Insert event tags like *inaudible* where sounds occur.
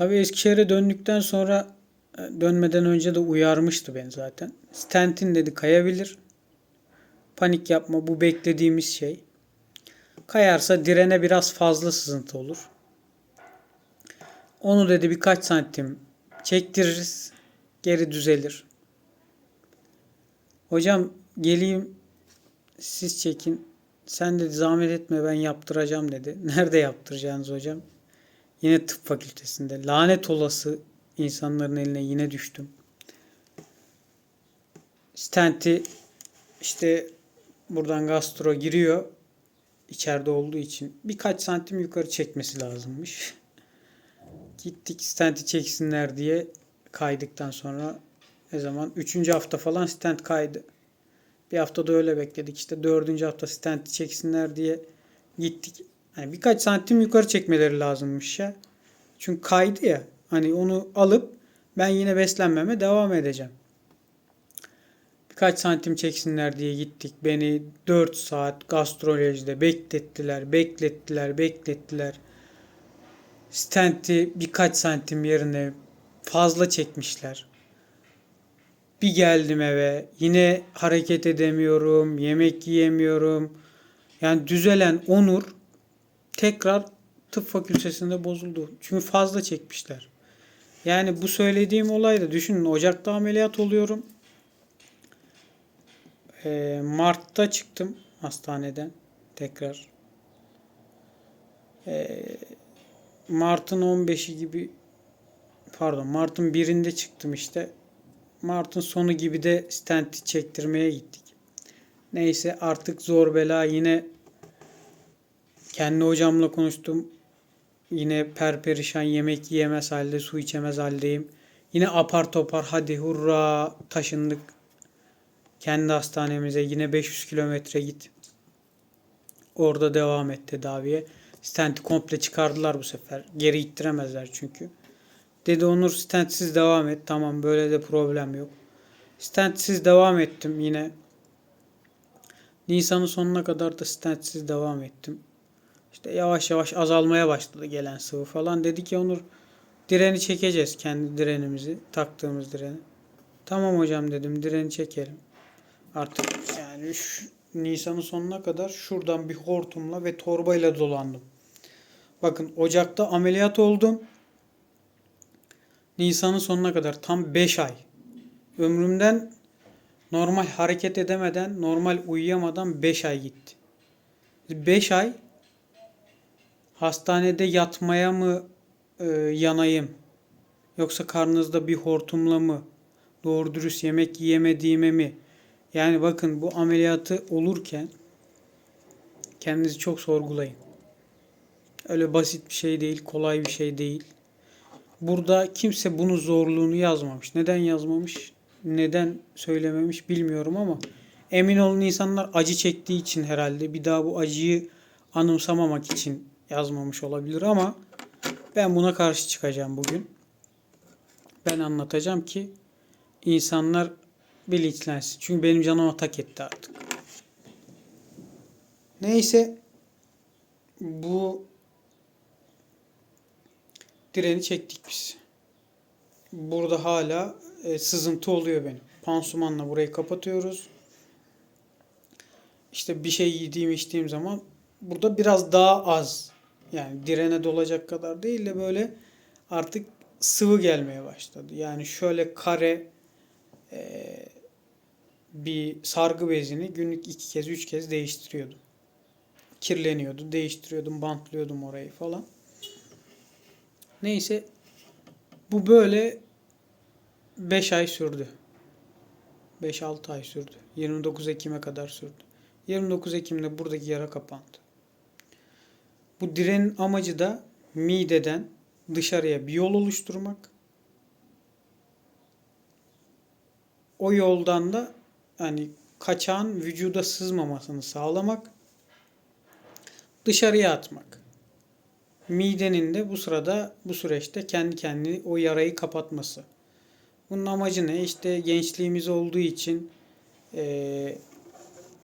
Tabii Eskişehir'e döndükten sonra e, dönmeden önce de uyarmıştı beni zaten. Stentin dedi kayabilir. Panik yapma bu beklediğimiz şey. Kayarsa direne biraz fazla sızıntı olur. Onu dedi birkaç santim çektiririz. Geri düzelir. Hocam geleyim siz çekin. Sen dedi zahmet etme ben yaptıracağım dedi. *laughs* Nerede yaptıracaksınız hocam? Yine tıp fakültesinde. Lanet olası insanların eline yine düştüm. Stenti işte buradan gastro giriyor. içeride olduğu için birkaç santim yukarı çekmesi lazımmış. Gittik stenti çeksinler diye kaydıktan sonra ne zaman? Üçüncü hafta falan stent kaydı. Bir hafta da öyle bekledik. İşte dördüncü hafta stent çeksinler diye gittik. Yani birkaç santim yukarı çekmeleri lazımmış ya. Çünkü kaydı ya. Hani onu alıp ben yine beslenmeme devam edeceğim. Birkaç santim çeksinler diye gittik. Beni 4 saat gastrolojide beklettiler, beklettiler, beklettiler. Stenti birkaç santim yerine fazla çekmişler. Bir geldim eve yine hareket edemiyorum, yemek yiyemiyorum. Yani düzelen Onur tekrar tıp fakültesinde bozuldu. Çünkü fazla çekmişler. Yani bu söylediğim olay da düşünün Ocak'ta ameliyat oluyorum. Ee, Mart'ta çıktım hastaneden tekrar. Ee, Mart'ın 15'i gibi pardon Mart'ın birinde çıktım işte. Mart'ın sonu gibi de stenti çektirmeye gittik. Neyse artık zor bela yine kendi hocamla konuştum. Yine perperişan yemek yiyemez halde su içemez haldeyim. Yine apar topar hadi hurra taşındık. Kendi hastanemize yine 500 kilometre git. Orada devam et tedaviye. Stenti komple çıkardılar bu sefer. Geri ittiremezler çünkü. Dedi Onur stentsiz devam et. Tamam böyle de problem yok. Stentsiz devam ettim yine. Nisan'ın sonuna kadar da stentsiz devam ettim. İşte yavaş yavaş azalmaya başladı gelen sıvı falan. Dedi ki Onur direni çekeceğiz kendi direnimizi. Taktığımız direni. Tamam hocam dedim direni çekelim. Artık yani şu Nisan'ın sonuna kadar şuradan bir hortumla ve torbayla dolandım. Bakın Ocak'ta ameliyat oldum. Nisan'ın sonuna kadar tam 5 ay. Ömrümden normal hareket edemeden, normal uyuyamadan 5 ay gitti. 5 ay hastanede yatmaya mı e, yanayım? Yoksa karnınızda bir hortumla mı? Doğru dürüst yemek yiyemediğime mi? Yani bakın bu ameliyatı olurken kendinizi çok sorgulayın. Öyle basit bir şey değil, kolay bir şey değil. Burada kimse bunun zorluğunu yazmamış. Neden yazmamış? Neden söylememiş bilmiyorum ama emin olun insanlar acı çektiği için herhalde bir daha bu acıyı anımsamamak için yazmamış olabilir ama ben buna karşı çıkacağım bugün. Ben anlatacağım ki insanlar bilinçlensin. Çünkü benim canıma tak etti artık. Neyse bu direni çektik biz. Burada hala e, sızıntı oluyor benim. Pansumanla burayı kapatıyoruz. İşte bir şey yediğim içtiğim zaman burada biraz daha az yani direne dolacak kadar değil de böyle artık sıvı gelmeye başladı. Yani şöyle kare e, bir sargı bezini günlük iki kez üç kez değiştiriyordum. Kirleniyordu. Değiştiriyordum. Bantlıyordum orayı falan. Neyse bu böyle 5 ay sürdü. 5-6 ay sürdü. 29 Ekim'e kadar sürdü. 29 Ekim'de buradaki yara kapandı. Bu direnin amacı da mideden dışarıya bir yol oluşturmak. O yoldan da hani kaçağın vücuda sızmamasını sağlamak, dışarıya atmak. Midenin de bu sırada bu süreçte kendi kendini o yarayı kapatması. Bunun amacı ne? İşte gençliğimiz olduğu için e,